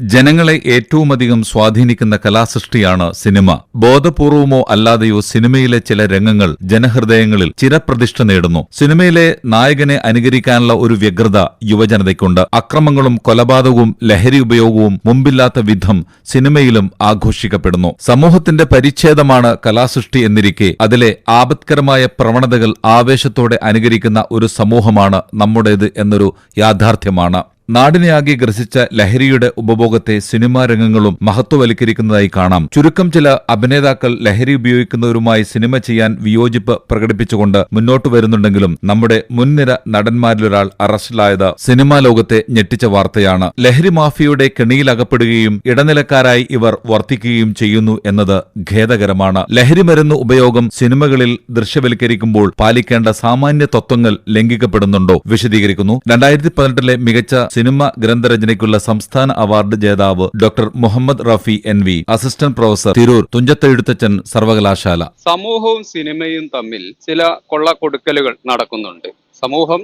ജനങ്ങളെ ഏറ്റവുമധികം സ്വാധീനിക്കുന്ന കലാസൃഷ്ടിയാണ് സിനിമ. ബോധപൂർവമോ അല്ലാതെയോ സിനിമയിലെ ചില രംഗങ്ങൾ ജനഹൃദയങ്ങളിൽ ചിരപ്രതിഷ്ഠ നേടുന്നു. സിനിമയിലെ നായകനെ അനുകരിക്കാനുള്ള ഒരു വ്യഗ്രത യുവജനതയ്ക്കുണ്ട്. അക്രമങ്ങളും കൊലപാതകവും ലഹരി ഉപയോഗവും മുമ്പില്ലാത്ത വിധം സിനിമയിലും ആഘോഷിക്കപ്പെടുന്നു. സമൂഹത്തിന്റെ പരിച്ഛേദമാണ് കലാസൃഷ്ടി എന്നിരിക്കെ അതിലെ ആപത്കരമായ പ്രവണതകൾ ആവേശത്തോടെ അനുകരിക്കുന്ന ഒരു സമൂഹമാണ് നമ്മുടേത് എന്നൊരു യാഥാർത്ഥ്യമാണ്. നാടിനെയാകെ ഗ്രസിച്ച ലഹരിയുടെ ഉപഭോഗത്തെ സിനിമാ രംഗങ്ങളും മഹത്വവൽക്കരിക്കുന്നതായി കാണാം. ചുരുക്കം ചില അഭിനേതാക്കൾ ലഹരി ഉപയോഗിക്കുന്നവരുമായി സിനിമ ചെയ്യാൻ വിയോജിപ്പ് പ്രകടിപ്പിച്ചുകൊണ്ട് മുന്നോട്ട് വരുന്നുണ്ടെങ്കിലും നമ്മുടെ മുൻനിര നടന്മാരിലൊരാൾ അറസ്റ്റിലായത് സിനിമാ ലോകത്തെ ഞെട്ടിച്ച വാർത്തയാണ്. ലഹരി മാഫിയയുടെ കെണിയിലകപ്പെടുകയും ഇടനിലക്കാരായി ഇവർ വർത്തിക്കുകയും ചെയ്യുന്നു എന്നത് ഖേദകരമാണ്. ലഹരി മരുന്ന് ഉപയോഗം സിനിമകളിൽ ദൃശ്യവൽക്കരിക്കുമ്പോൾ പാലിക്കേണ്ട സാമാന്യ തത്വങ്ങൾ ലംഘിക്കപ്പെടുന്നുണ്ടോ വിശദീകരിക്കുന്നു. രണ്ടായിരത്തി പതിനെട്ടിലെ മികച്ച സിനിമ ഗ്രന്ഥരചനയ്ക്കുള്ള സംസ്ഥാന അവാർഡ് ജേതാവ് doctor Muhammad Rafi N V assistant professor Tirur Thunchathezhuthachan സർവകലാശാല. സമൂഹവും സിനിമയും തമ്മിൽ ചില കൊള്ള കൊടുക്കലുകൾ നടക്കുന്നുണ്ട്. സമൂഹം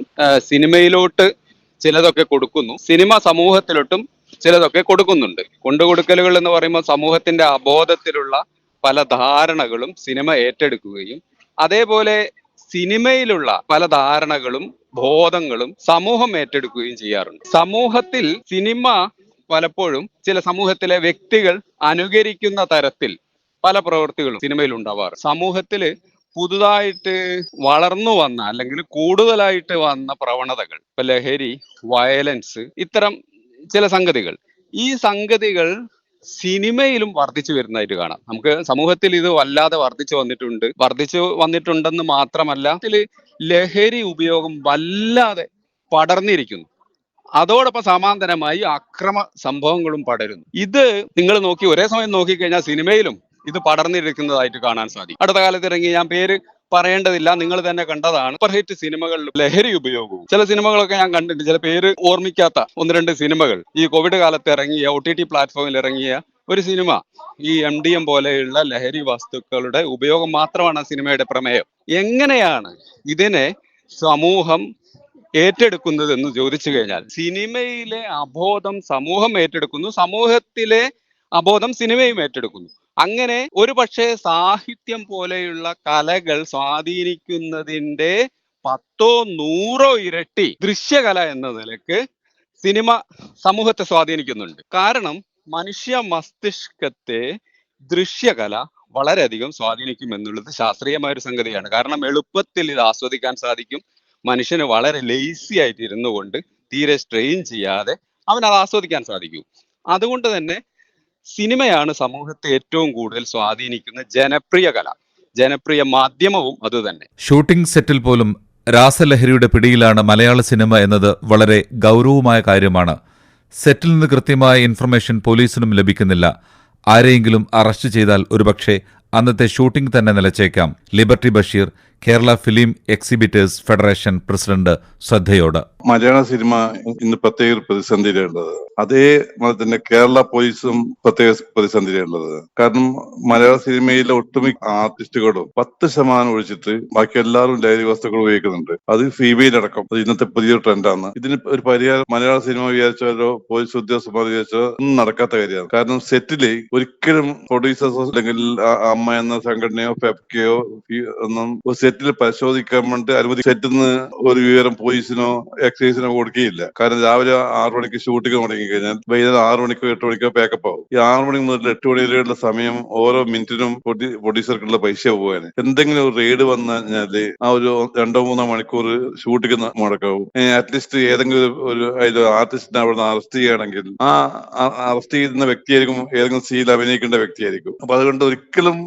സിനിമയിലോട്ട് ചിലതൊക്കെ കൊടുക്കുന്നു. സിനിമ സമൂഹത്തിലോട്ടും ചിലതൊക്കെ കൊടുക്കുന്നുണ്ട്. കൊണ്ടുകൊടുക്കലുകൾ എന്ന് പറയുമ്പോൾ സമൂഹത്തിന്റെ അബോധത്തിലുള്ള പല ധാരണകളും സിനിമ ഏറ്റെടുക്കുകയും അതേപോലെ സിനിമയിലുള്ള പല ധാരണകളും ബോധങ്ങളും സമൂഹം ഏറ്റെടുക്കുകയും ചെയ്യാറുണ്ട്. സമൂഹത്തിൽ സിനിമ പലപ്പോഴും ചില സമൂഹത്തിലെ വ്യക്തികൾ അനുകരിക്കുന്ന തരത്തിൽ പല പ്രവൃത്തികളും സിനിമയിൽ ഉണ്ടാവാറ്. സമൂഹത്തിൽ പുതുതായിട്ട് വളർന്നു വന്ന അല്ലെങ്കിൽ കൂടുതലായിട്ട് വന്ന പ്രവണതകൾ ഇപ്പൊ ലഹരി വയലൻസ് ഇത്തരം ചില സംഗതികൾ. ഈ സംഗതികൾ സിനിമയിലും വർദ്ധിച്ചു വരുന്നതായിട്ട് കാണാം. നമുക്ക് സമൂഹത്തിൽ ഇത് വല്ലാതെ വർദ്ധിച്ചു വന്നിട്ടുണ്ട്. വർദ്ധിച്ചു വന്നിട്ടുണ്ടെന്ന് മാത്രമല്ല ഇതിൽ ലഹരി ഉപയോഗം വല്ലാതെ പടർന്നിരിക്കുന്നു. അതോടൊപ്പം സമാന്തരമായി അക്രമ സംഭവങ്ങളും പടരുന്നു. ഇത് നിങ്ങൾ നോക്കി ഒരേ സമയം നോക്കിക്കഴിഞ്ഞാൽ സിനിമയിലും ഇത് പടർന്നിരിക്കുന്നതായിട്ട് കാണാൻ സാധിക്കും. അടുത്ത കാലത്ത് ഇറങ്ങി ഞാൻ പേര് പറയേണ്ടതില്ല. നിങ്ങൾ തന്നെ കണ്ടതാണ്. സൂപ്പർ ഹിറ്റ് സിനിമകളിൽ ലഹരി ഉപയോഗവും. ചില സിനിമകളൊക്കെ ഞാൻ കണ്ടിട്ടുണ്ട്. ചില പേര് ഓർമ്മിക്കാത്ത ഒന്ന് രണ്ട് സിനിമകൾ ഈ കോവിഡ് കാലത്ത് ഇറങ്ങിയ ഒ ടി ടി പ്ലാറ്റ്ഫോമിൽ ഇറങ്ങിയ ഒരു സിനിമ ഈ എം ഡി എം പോലെയുള്ള ലഹരി വസ്തുക്കളുടെ ഉപയോഗം മാത്രമാണ് ആ സിനിമയുടെ പ്രമേയം. എങ്ങനെയാണ് ഇതിനെ സമൂഹം ഏറ്റെടുക്കുന്നത് എന്ന് ചോദിച്ചു കഴിഞ്ഞാൽ സിനിമയിലെ അബോധം സമൂഹം ഏറ്റെടുക്കുന്നു സമൂഹത്തിലെ അബോധം സിനിമയും ഏറ്റെടുക്കുന്നു. അങ്ങനെ ഒരു പക്ഷേ സാഹിത്യം പോലെയുള്ള കലകൾ സ്വാധീനിക്കുന്നതിന്റെ പത്തോ നൂറോ ഇരട്ടി ദൃശ്യകല എന്ന നിലയ്ക്ക് സിനിമ സമൂഹത്തെ സ്വാധീനിക്കുന്നുണ്ട്. കാരണം മനുഷ്യ മസ്തിഷ്കത്തെ ദൃശ്യകല വളരെയധികം സ്വാധീനിക്കും എന്നുള്ളത് ശാസ്ത്രീയമായ ഒരു സംഗതിയാണ്. കാരണം എളുപ്പത്തിൽ ഇത് ആസ്വദിക്കാൻ സാധിക്കും. മനുഷ്യന് വളരെ ലേസി ആയിട്ട് ഇരുന്നു കൊണ്ട് തീരെ സ്ട്രെയിൻ ചെയ്യാതെ അവൻ അത് ആസ്വദിക്കാൻ സാധിക്കും. അതുകൊണ്ട് തന്നെ സിനിമയാണ് സമൂഹത്തെ ഏറ്റവും കൂടുതൽ സ്വാധീനിക്കുന്ന ജനപ്രിയ കല. ജനപ്രിയ മാധ്യമവും അത് തന്നെ. ഷൂട്ടിംഗ് സെറ്റിൽ പോലും രാസലഹരിയുടെ പിടിയിലാണ് മലയാള സിനിമ എന്നത് വളരെ ഗൗരവമായ കാര്യമാണ്. സെറ്റിൽ നിന്ന് കൃത്യമായ ഇൻഫർമേഷൻ പോലീസിനും ലഭിക്കുന്നില്ല. ആരെയെങ്കിലും അറസ്റ്റ് ചെയ്താൽ ഒരുപക്ഷെ അന്നത്തെ ഷൂട്ടിംഗ് തന്നെ നിലച്ചേക്കാം. Liberty Basheer Kerala film exhibitors federation president ശ്രദ്ധയോട്. മലയാള സിനിമ ഇന്ന് പ്രത്യേക പ്രതിസന്ധിയിലുള്ളത്. അതേ തന്നെ കേരള പോലീസും പ്രത്യേക പ്രതിസന്ധിയിലുള്ളത്. കാരണം മലയാള സിനിമയിലെ ഒട്ടുമിക്ക ആർട്ടിസ്റ്റുകളും പത്ത് ശതമാനം ഒഴിച്ചിട്ട് ബാക്കി എല്ലാവരും ലഹരി വസ്തുക്കൾ ഉപയോഗിക്കുന്നുണ്ട്. അത് ഫീമെയിൽ അടക്കം അത് ഇന്നത്തെ പുതിയൊരു ട്രെൻഡാണ്. ഇതിന് ഒരു പരിഹാരം മലയാള സിനിമ വിചാരിച്ചാലോ പോലീസ് ഉദ്യോഗസ്ഥന്മാർ വിചാരിച്ചാലോ ഒന്നും നടക്കാത്ത കാര്യമാണ്. കാരണം സെറ്റിൽ ഒരിക്കലും പ്രൊഡ്യൂസേഴ്സോ അല്ലെങ്കിൽ അമ്മ എന്ന സംഘടനയോ ഫെഫ്കയോ ഒന്നും സെറ്റിൽ പരിശോധിക്കാൻ വേണ്ടി അനുമതി സെറ്റിൽ നിന്ന് ഒരു വിവരം പോലീസിനോ എക്സൈസിനോ കൊടുക്കുകയില്ല. കാരണം രാവിലെ ആറു മണിക്ക് ഷൂട്ടിംഗ് തുടങ്ങി കഴിഞ്ഞാൽ വൈകുന്നേരം ആറു മണിക്കോ എട്ട് മണിക്കോ പാക്കപ്പ് ആവും. ഈ ആറു മണി മുതൽ എട്ട് മണി വരെയുള്ള സമയം ഓരോ മിനിറ്റിനും പ്രൊഡ്യൂസർക്കുള്ള പൈസ പോകാന് എന്തെങ്കിലും ഒരു റെയ്ഡ് വന്നു കഴിഞ്ഞാൽ ആ ഒരു രണ്ടോ മൂന്നോ മണിക്കൂർ ഷൂട്ടിംഗ് മുടക്കാവും. അറ്റ്ലീസ്റ്റ് ഏതെങ്കിലും ഒരു- ആർട്ടിസ്റ്റിനെ അവിടെ നിന്ന് അറസ്റ്റ് ചെയ്യുകയാണെങ്കിൽ ആ അറസ്റ്റ് ചെയ്യുന്ന വ്യക്തിയായിരിക്കും ഏതെങ്കിലും സീൽ അഭിനയിക്കേണ്ട വ്യക്തിയായിരിക്കും. അപ്പൊ അതുകൊണ്ട് ഒരിക്കലും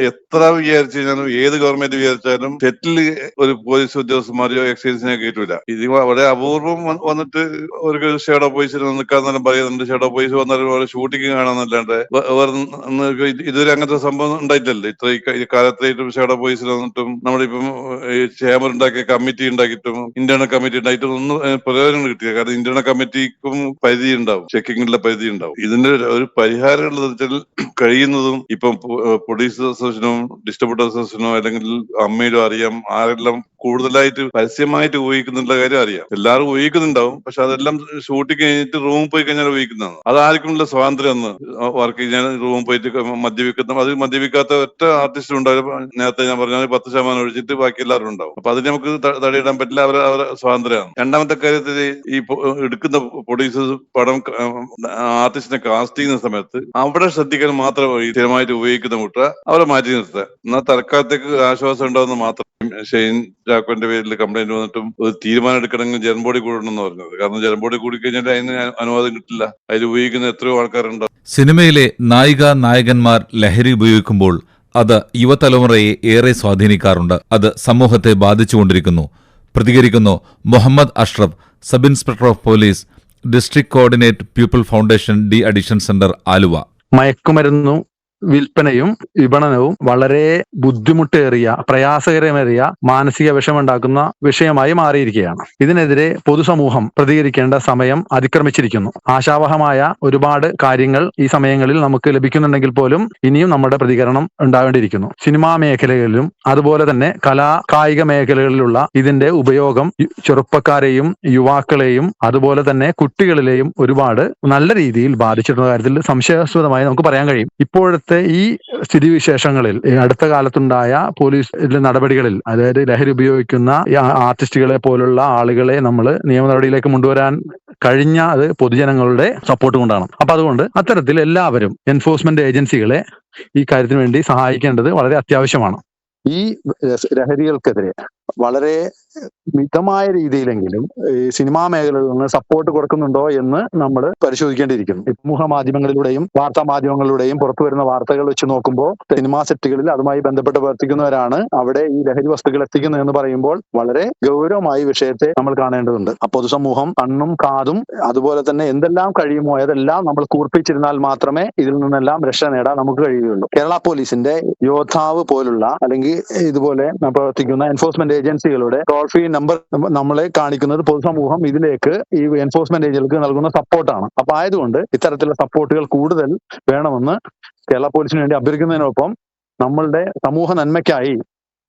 എത്ര വിചാരിച്ചു കഴിഞ്ഞാലും ഏത് ഗവൺമെന്റ് വിചാരിച്ചാലും പറഞ്ഞാലും സെറ്റിൽ ഒരു പോലീസ് ഉദ്യോഗസ്ഥന്മാരെയോ എക്സൈസിനെയോ കയറ്റൂല ഇത് വളരെ അപൂർവം വന്നിട്ട് ഒരു ഷേഡോ പോലീസിൽ നിൽക്കാന്നെല്ലാം പറയുന്നുണ്ട് ഷേഡോ പോലീസ് വന്നാലും അവരെ ഷൂട്ടിങ് കാണാന്നല്ലാണ്ട് ഇതുവരെ അങ്ങനത്തെ സംഭവം ഉണ്ടായിട്ടില്ല. ഇത്ര ഈ കാലത്തായിട്ടും ഷേഡോ പോലീസിൽ വന്നിട്ടും നമ്മളിപ്പം ഈ ചേംബർ ഉണ്ടാക്കിയ കമ്മിറ്റി ഉണ്ടാക്കിയിട്ടും ഇന്റേണൽ കമ്മിറ്റി ഉണ്ടായിട്ടും ഒന്നും പ്രയോജനം കിട്ടില്ല കാരണം ഇന്റേണൽ കമ്മിറ്റിക്കും പരിധി ഉണ്ടാവും. ചെക്കിങ്ങിന്റെ പരിധി ഉണ്ടാവും. ഇതിന്റെ ഒരു- പരിഹാരം കഴിയുന്നതും ഇപ്പം പോലീസ് അസോസിയേഷനും ഡിസ്ട്രിബ്യൂട്ടർ അസോസിയേഷനോ അല്ലെങ്കിൽ അമ്മയിലോ അറിയാം. ആരെല്ലാം കൂടുതലായിട്ട് പരസ്യമായിട്ട് ഉപയോഗിക്കുന്നുള്ള കാര്യം അറിയാം. എല്ലാവരും ഉപയോഗിക്കുന്നുണ്ടാവും പക്ഷെ അതെല്ലാം ഷൂട്ടിങ് കഴിഞ്ഞിട്ട് റൂമിൽ പോയി കഴിഞ്ഞാൽ ഉപയോഗിക്കുന്നതാണ് അതാർക്കുമുള്ള സ്വാതന്ത്ര്യം എന്ന് വർക്ക് ചെയ്യാൻ റൂമിൽ പോയിട്ട് മദ്യപിക്കുന്ന അത് മദ്യപിക്കാത്ത ഒറ്റ ആർട്ടിസ്റ്റ് ഉണ്ടാവും നേരത്തെ ഞാൻ പറഞ്ഞ പത്ത് ശതമാനം ഒഴിച്ചിട്ട് ബാക്കി എല്ലാവരും ഉണ്ടാവും. അപ്പൊ അതിന് നമുക്ക് തടയിടാൻ പറ്റില്ല. അവരെ അവരെ സ്വാതന്ത്ര്യമാണ്. രണ്ടാമത്തെ കാര്യത്തിൽ ഈ എടുക്കുന്ന പ്രൊഡ്യൂസേഴ്സ് പടം ആർട്ടിസ്റ്റിനെ കാസ്റ്റ് ചെയ്യുന്ന സമയത്ത് അവിടെ ശ്രദ്ധിക്കാൻ മാത്രം സ്ഥിരമായിട്ട് ഉപയോഗിക്കുന്ന മുട്ട അവരെ മാറ്റി നിർത്തുക. എന്നാൽ തൽക്കാലത്തേക്ക് ആശ്വാസം ഉണ്ടാവുന്ന മാത്രം ഷെയ്ൻ ചാക്കോന്റെ പേരിൽ കംപ്ലൈന്റ് വന്നിട്ടും ഒരു തീരുമാനം എടുക്കണമെങ്കിൽ ജനബോഡി കൂടണമെന്ന് പറഞ്ഞത്. കാരണം ജനബോഡി കൂടി കഴിഞ്ഞാൽ അതിന് അനുവാദം കിട്ടില്ല. അതിൽ ഉപയോഗിക്കുന്ന എത്രയോ ആൾക്കാരുണ്ട്. സിനിമയിലെ നായിക നായകന്മാർ ലഹരി ഉപയോഗിക്കുമ്പോൾ അത് യുവതലമുറയെ ഏറെ സ്വാധീനിക്കാറുണ്ട്. അത് സമൂഹത്തെ ബാധിച്ചുകൊണ്ടിരിക്കുന്നു. പ്രതികരിക്കുന്നു Muhammad Ashraf sub inspector of police district coordinate people foundation de-addiction centre Aluva. മയക്കുമരുന്നു വിൽപ്പനയും വിപണനവും വളരെ ബുദ്ധിമുട്ടേറിയ പ്രയാസകരമേറിയ മാനസിക വിഷമുണ്ടാക്കുന്ന വിഷയമായി മാറിയിരിക്കുകയാണ്. ഇതിനെതിരെ പൊതുസമൂഹം പ്രതികരിക്കേണ്ട സമയം അതിക്രമിച്ചിരിക്കുന്നു. ആശാവഹമായ ഒരുപാട് കാര്യങ്ങൾ ഈ സമയങ്ങളിൽ നമുക്ക് ലഭിക്കുന്നുണ്ടെങ്കിൽ പോലും ഇനിയും നമ്മുടെ പ്രതികരണം ഉണ്ടാവേണ്ടിയിരിക്കുന്നു. സിനിമാ മേഖലകളിലും അതുപോലെ തന്നെ കലാ കായിക മേഖലകളിലുള്ള ഇതിന്റെ ഉപയോഗം ചെറുപ്പക്കാരെയും യുവാക്കളെയും അതുപോലെ തന്നെ കുട്ടികളിലെയും ഒരുപാട് നല്ല രീതിയിൽ ബാധിച്ചിട്ടുള്ള കാര്യത്തിൽ സംശയാസ്പദമായി നമുക്ക് പറയാൻ കഴിയും. ഇപ്പോഴത്തെ ഈ സ്ഥിതിവിശേഷങ്ങളിൽ അടുത്ത കാലത്തുണ്ടായ പോലീസ് നടപടികളിൽ അതായത് ലഹരി ഉപയോഗിക്കുന്ന ആർട്ടിസ്റ്റുകളെ പോലുള്ള ആളുകളെ നമ്മൾ നിയമ നടപടിയിലേക്ക് കൊണ്ടുവരാൻ കഴിഞ്ഞ അത് പൊതുജനങ്ങളുടെ സപ്പോർട്ട് കൊണ്ടാണ്. അപ്പൊ അതുകൊണ്ട് അത്തരത്തിൽ എല്ലാവരും എൻഫോഴ്സ്മെന്റ് ഏജൻസികളെ ഈ കാര്യത്തിന് വേണ്ടി സഹായിക്കേണ്ടത് വളരെ അത്യാവശ്യമാണ്. ഈ ലഹരികൾക്കെതിരെ വളരെ മിതമായ രീതിയിലെങ്കിലും ഈ സിനിമാ മേഖലയിൽ നിന്ന് സപ്പോർട്ട് കൊടുക്കുന്നുണ്ടോ എന്ന് നമ്മൾ പരിശോധിക്കേണ്ടിയിരിക്കുന്നു. സമൂഹ മാധ്യമങ്ങളിലൂടെയും വാർത്താ മാധ്യമങ്ങളിലൂടെയും പുറത്തു വരുന്ന വാർത്തകൾ വെച്ച് നോക്കുമ്പോൾ സിനിമാ സെറ്റുകളിൽ അതുമായി ബന്ധപ്പെട്ട് പ്രവർത്തിക്കുന്നവരാണ് അവിടെ ഈ ലഹരി വസ്തുക്കൾ എത്തിക്കുന്നത് എന്ന് പറയുമ്പോൾ വളരെ ഗൗരവമായി വിഷയത്തെ നമ്മൾ കാണേണ്ടതുണ്ട്. ആ പൊതുസമൂഹം കണ്ണും കാതും അതുപോലെ തന്നെ എന്തെല്ലാം കഴിയുമോ അതെല്ലാം നമ്മൾ കൂർപ്പിച്ചിരുന്നാൽ മാത്രമേ ഇതിൽ നിന്നെല്ലാം രക്ഷ നേടാൻ നമുക്ക് കഴിയുകയുള്ളൂ. കേരള പോലീസിന്റെ യോദ്ധാവ് പോലുള്ള അല്ലെങ്കിൽ ഇതുപോലെ പ്രവർത്തിക്കുന്ന എൻഫോഴ്സ്മെന്റ് ഏജൻസികളുടെ ടോൾ ഫ്രീ നമ്പർ നമ്മളെ കാണിക്കുന്നത് പൊതുസമൂഹം ഇതിലേക്ക് ഈ എൻഫോഴ്സ്മെന്റ് ഏജൻസികൾക്ക് നൽകുന്ന സപ്പോർട്ടാണ് അപ്പൊ ആയതുകൊണ്ട് ഇത്തരത്തിലുള്ള സപ്പോർട്ടുകൾ കൂടുതൽ വേണമെന്ന് കേരള പോലീസിന് വേണ്ടി അഭ്യർത്ഥിക്കുന്നതിനൊപ്പം നമ്മളുടെ സമൂഹ നന്മയ്ക്കായി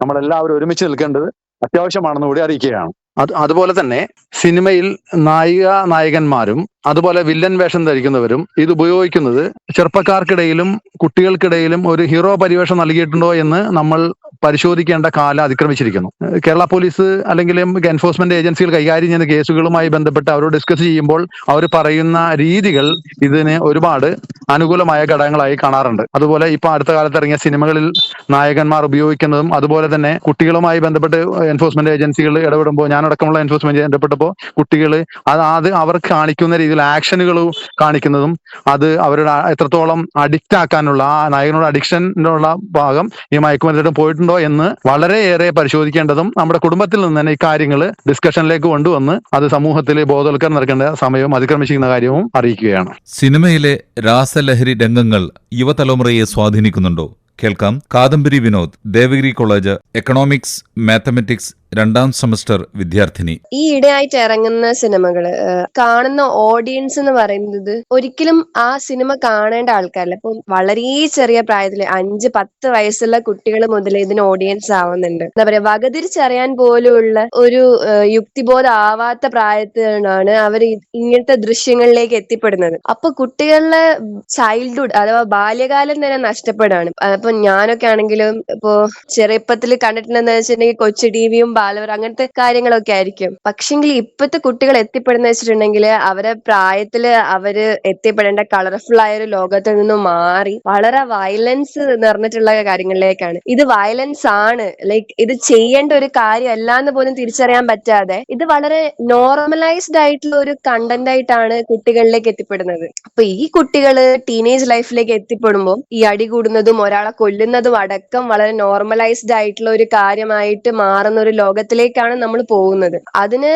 നമ്മളെല്ലാവരും ഒരുമിച്ച് നിൽക്കേണ്ടത് അത്യാവശ്യമാണെന്ന് കൂടി അറിയിക്കുകയാണ്. അത് അതുപോലെ തന്നെ സിനിമയിൽ നായിക നായകന്മാരും അതുപോലെ വില്ലൻ വേഷം ധരിക്കുന്നവരും ഇത് ഉപയോഗിക്കുന്നത് ചെറുപ്പക്കാർക്കിടയിലും കുട്ടികൾക്കിടയിലും ഒരു ഹീറോ പരിവേഷം നൽകിയിട്ടുണ്ടോ എന്ന് നമ്മൾ പരിശോധിക്കേണ്ട കാലം അതിക്രമിച്ചിരിക്കുന്നു. കേരള പോലീസ് അല്ലെങ്കിൽ എൻഫോഴ്സ്മെന്റ് ഏജൻസികൾ കൈകാര്യം ചെയ്യുന്ന കേസുകളുമായി ബന്ധപ്പെട്ട് അവരോട് ഡിസ്കസ് ചെയ്യുമ്പോൾ അവർ പറയുന്ന രീതികൾ ഇതിന് ഒരുപാട് അനുകൂലമായ ഘടകങ്ങളായി കാണാറുണ്ട്. അതുപോലെ ഇപ്പൊ അടുത്ത കാലത്ത് ഇറങ്ങിയ സിനിമകളിൽ നായകന്മാർ ഉപയോഗിക്കുന്നതും അതുപോലെ തന്നെ കുട്ടികളുമായി ബന്ധപ്പെട്ട് എൻഫോഴ്സ്മെന്റ് ഏജൻസികൾ ഇടപെടുമ്പോൾ ഞാനടക്കമുള്ള എൻഫോഴ്സ്മെന്റ് ബന്ധപ്പെട്ടപ്പോൾ കുട്ടികൾ അത് അത് അവർ കാണിക്കുന്ന രീതിയിൽ ആക്ഷനുകൾ കാണിക്കുന്നതും അത് അവരുടെ എത്രത്തോളം അഡിക്റ്റ് ആക്കാനുള്ള ആ നായകനോട് അഡിക്ഷനുള്ള ഭാഗം ഈ മയക്കുമരുന്നിട്ട് പോയിട്ടുണ്ടോ എന്ന് വളരെയേറെ പരിശോധിക്കേണ്ടതും നമ്മുടെ കുടുംബത്തിൽ നിന്ന് തന്നെ ഈ കാര്യങ്ങൾ ഡിസ്കഷനിലേക്ക് കൊണ്ടുവന്ന് അത് സമൂഹത്തിൽ ബോധവൽക്കരണം നടക്കേണ്ട സമയവും അതിക്രമിച്ചിരിക്കുന്ന കാര്യവും അറിയിക്കുകയാണ്. സിനിമയിലെ രാസലഹരി രംഗങ്ങൾ യുവതലമുറയെ സ്വാധീനിക്കുന്നുണ്ടോ? കേൾക്കാം. Kadambari Vinod Devagiri college economics mathematics രണ്ടാം സെമസ്റ്റർ വിദ്യാർത്ഥിനി. ഈ ഇടയായിട്ട് ഇറങ്ങുന്ന സിനിമകൾ കാണുന്ന ഓഡിയൻസ് എന്ന് പറയുന്നത് ഒരിക്കലും ആ സിനിമ കാണേണ്ട ആൾക്കാരല്ല. ഇപ്പം വളരെ ചെറിയ പ്രായത്തിൽ അഞ്ച് പത്ത് വയസ്സുള്ള കുട്ടികൾ മുതൽ ഇതിന് ഓഡിയൻസ് ആവുന്നുണ്ട്. എന്താ പറയാ വകതിരിച്ചറിയാൻ പോലുള്ള ഒരു യുക്തിബോധ ആവാത്ത പ്രായത്തിലാണ് അവർ ഇങ്ങനത്തെ ദൃശ്യങ്ങളിലേക്ക് എത്തിപ്പെടുന്നത്. അപ്പൊ കുട്ടികളുടെ ചൈൽഡ്ഹുഡ് അഥവാ ബാല്യകാലം തന്നെ നഷ്ടപ്പെടുകയാണ്. അപ്പൊ ഞാനൊക്കെ ആണെങ്കിലും ഇപ്പോ ചെറുപ്പത്തിൽ കണ്ടിട്ടുണ്ടെന്ന് വെച്ചിട്ടുണ്ടെങ്കിൽ കൊച്ചു ടിവിയും ബാലവർ അങ്ങനത്തെ കാര്യങ്ങളൊക്കെ ആയിരിക്കും. പക്ഷെങ്കിൽ ഇപ്പോഴത്തെ കുട്ടികൾ എത്തിപ്പെടുന്ന വെച്ചിട്ടുണ്ടെങ്കിൽ അവരെ പ്രായത്തിൽ അവർ എത്തിപ്പെടേണ്ട കളർഫുൾ ആയ ഒരു ലോകത്തിൽ നിന്നും മാറി വളരെ വയലൻസ് നിറഞ്ഞിട്ടുള്ള കാര്യങ്ങളിലേക്കാണ്. ഇത് വയലൻസ് ആണ്. ലൈക്ക് ഇത് ചെയ്യേണ്ട ഒരു കാര്യമല്ല എന്ന് പോലും തിരിച്ചറിയാൻ പറ്റാതെ ഇത് വളരെ നോർമലൈസ്ഡ് ആയിട്ടുള്ള ഒരു കണ്ടന്റ് ആയിട്ടാണ് കുട്ടികളിലേക്ക് എത്തിപ്പെടുന്നത്. അപ്പൊ ഈ കുട്ടികൾ ടീനേജ് ലൈഫിലേക്ക് എത്തിപ്പെടുമ്പോൾ ഈ അടി കൂടുന്നതും ഒരാളെ കൊല്ലുന്നതും അടക്കം വളരെ നോർമലൈസ്ഡ് ആയിട്ടുള്ള ഒരു കാര്യമായിട്ട് മാറുന്ന ഒരു ലോകത്തിലേക്കാണ് നമ്മൾ പോകുന്നത്. അതിന്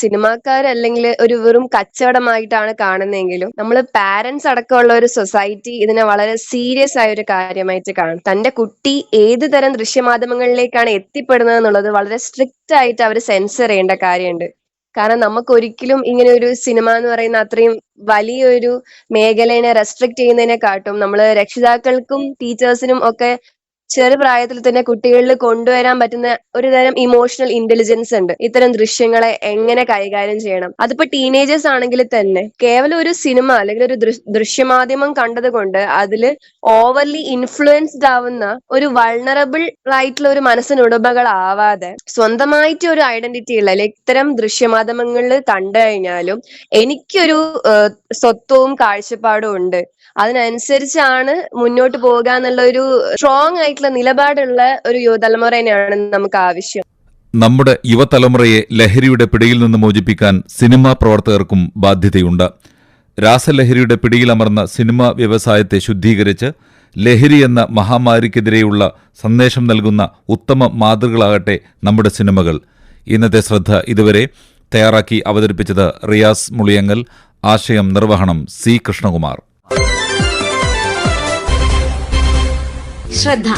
സിനിമാക്കാർ അല്ലെങ്കിൽ ഒരു വെറും കച്ചവടമായിട്ടാണ് കാണുന്നതെങ്കിലും നമ്മൾ പാരന്റ്സ് അടക്കമുള്ള ഒരു സൊസൈറ്റി ഇതിനെ വളരെ സീരിയസ് ആയ ഒരു കാര്യമായിട്ട് കാണും. തന്റെ കുട്ടി ഏത് തരം ദൃശ്യമാധ്യമങ്ങളിലേക്കാണ് എത്തിപ്പെടുന്നത് എന്നുള്ളത് വളരെ സ്ട്രിക്റ്റ് ആയിട്ട് അവർ സെൻസർ ചെയ്യേണ്ട കാര്യമുണ്ട്. കാരണം നമുക്ക് ഒരിക്കലും ഇങ്ങനെ ഒരു സിനിമ എന്ന് പറയുന്ന അത്രയും വലിയൊരു മേഖലയെ റെസ്ട്രിക്ട് ചെയ്യുന്നതിനെക്കാട്ടും നമ്മൾ രക്ഷിതാക്കൾക്കും ടീച്ചേഴ്സിനും ഒക്കെ ചെറുപ്രായത്തിൽ തന്നെ കുട്ടികളിൽ കൊണ്ടുവരാൻ പറ്റുന്ന ഒരു തരം ഇമോഷണൽ ഇന്റലിജൻസ് ഉണ്ട്. ഇത്തരം ദൃശ്യങ്ങളെ എങ്ങനെ കൈകാര്യം ചെയ്യണം? അതിപ്പോ ടീനേജേഴ്സ് ആണെങ്കിൽ തന്നെ കേവലം ഒരു സിനിമ അല്ലെങ്കിൽ ഒരു ദൃശ്യമാധ്യമം കണ്ടത് കൊണ്ട് അതിൽ ഓവർലി ഇൻഫ്ലുവൻസ്ഡ് ആവുന്ന ഒരു വൾണറബിൾ ആയിട്ടുള്ള ഒരു മനസ്സിന് ഉടമകളാവാതെ സ്വന്തമായിട്ട് ഒരു ഐഡന്റിറ്റി ഉള്ള അല്ലെങ്കിൽ ഇത്തരം ദൃശ്യമാധ്യമങ്ങളിൽ കണ്ടു കഴിഞ്ഞാലും എനിക്കൊരു സ്വത്വവും കാഴ്ചപ്പാടും ഉണ്ട്. അതിനനുസരിച്ചാണ് മുന്നോട്ട് പോകുക എന്നുള്ള ഒരു സ്ട്രോങ് ആയിട്ടുള്ള നിലപാടുള്ള ഒരു യുവതലമുറ തന്നെയാണ് നമുക്ക് ആവശ്യം. നമ്മുടെ യുവതലമുറയെ ലഹരിയുടെ പിടിയിൽ നിന്ന് മോചിപ്പിക്കാൻ സിനിമാ പ്രവർത്തകർക്കും ബാധ്യതയുണ്ട്. രാസലഹരിയുടെ പിടിയിലമർന്ന സിനിമാ വ്യവസായത്തെ ശുദ്ധീകരിച്ച് ലഹരി എന്ന മഹാമാരിക്കെതിരെയുള്ള സന്ദേശം നൽകുന്ന ഉത്തമ മാതൃകളാകട്ടെ നമ്മുടെ സിനിമകൾ. ഇന്നത്തെ ശ്രദ്ധ ഇതുവരെ തയ്യാറാക്കി അവതരിപ്പിച്ചത് റിയാസ് മുളിയങ്ങൽ. ആശയം നിർവഹണം സി കൃഷ്ണകുമാർ. ശ്രദ്ധ